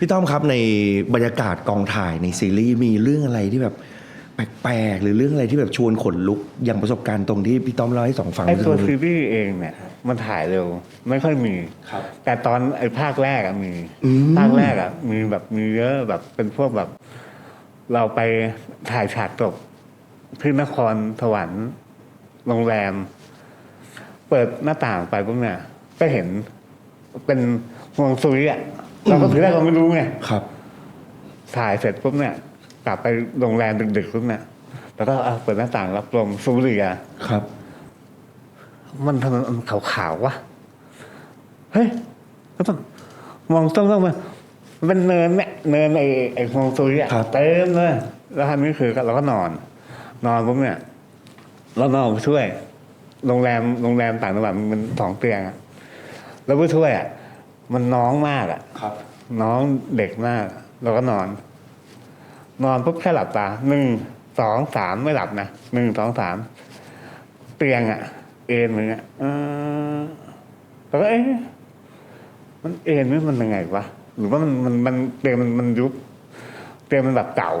พี่ต้อมครับในบรรยากาศกองถ่ายในซีรีส์มีเรื่องอะไรที่แบบแปลกๆหรือเรื่องอะไรที่แบบชวนขนลุกอย่างประสบการณ์ตรงที่พี่ต้อมเล่าให้สองฟังไอ้ตัวเมื่อซีกี้รีส์เองเนี่ยมันถ่ายเร็ว ไม่ค่อยมีครับแต่ตอนไอ้ภาคแรกอะมีอืมภาคแรกอะมีแบบมีเยอะแบบเป็นพวกแบบ เราไปถ่ายฉากจบที่นครสวรรค์โรงแรม เปิดหน้าต่างไปปุ๊บเนี่ยก็เห็นเป็นห่วงซุยอะ เราก็ถือแรกเราไม่รู้ไงครับ ถ่ายเสร็จปุ๊บเนี่ยกลับไปโรงแรมดึกๆปุ๊บเนี่ยแล้วก็เอาเปิดหน้าต่างรับลมสูบบุหรี่อะครับ มันทำไมมันขาวๆวะเฮ้ยแล้วต้องมองต้องต้องมามันเป็นเนินเนี่ยเนินไอ้ไอ้ฮวงซุยอะครับ เต็มเลยแล้วคราวนี้คือเราก็นอน นอนปุ๊บเนี่ยเรานอนผู้ช่วย โรงแรมโรงแรมต่างจังหวัดมันเป็นสองเตียงอะแล้วผู้ช่วยอะ มันน้องมากอะครับน้องเด็กมาก เราก็นอน นอนปุ๊บแค่หลับตาหนึ่งสองสามไม่หลับนะหนึ่งสองสามเตียงอะเอ็นมึงอะเออแล้วก็เอ๊ะมันเอ็นนี่มันยังไงวะหรือว่ามันมันมันเตียงมันมันยุบเตียงมันแบบเก่า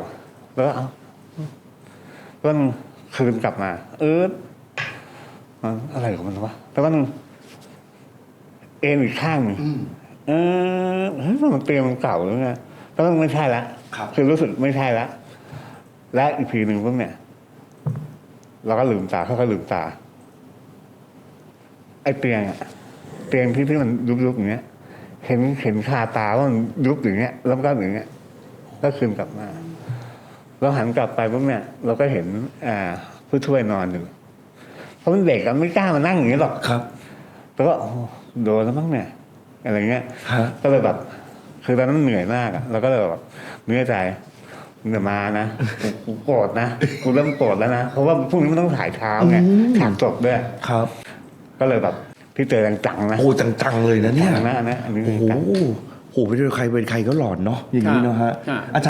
แล้วก็เอาแล้วมันคืนกลับมา เออมันอะไรของมันวะแล้วมันเอ็นอีกข้างหนึ่ง เออเฮ้ยมันเตรียมมันเก่าแล้วไงแล้วมันไม่ใช่ละครับ คือรู้สึกไม่ใช่ละ และอีกทีหนึ่งพวกเนี่ยเราก็ลืมตาเขาก็ลืมตา ไอ้เตียงอะเตียงที่ที่มันยุบๆอย่างเงี้ย เห็นเห็นคาตาว่ามันยุบอย่างเงี้ย แล้วก็อย่างเงี้ย ก็คืนกลับมา เราหันกลับไปพวกเนี่ย เราก็เห็นอ่าผู้ช่วยนอนอยู่เพราะมันเด็กอะไม่กล้ามานั่งอย่างนี้หรอกครับแล้วก็โอ้โหโดนแล้วมั้งเนี่ย อะไรเงี้ยฮะก็เลยแบบคือตอนนั้นเหนื่อยมากอะเราก็เลยแบบเนื้อใจมึงอย่ามานะกูกูโกรธนะกูเริ่มโกรธแล้วนะเพราะว่าพรุ่งนี้มันต้องถ่ายเช้าไงฉากจบด้วยครับ ก็เลยแบบที่เจอจังๆนะโอ้จังๆเลยนะเนี่ยจังนะอันนะอันนี้โอ้โหจังโอ้โหไปเจอใครเป็นใครก็หลอนเนาะอย่างนี้เนาะฮะค่ะอาจารย์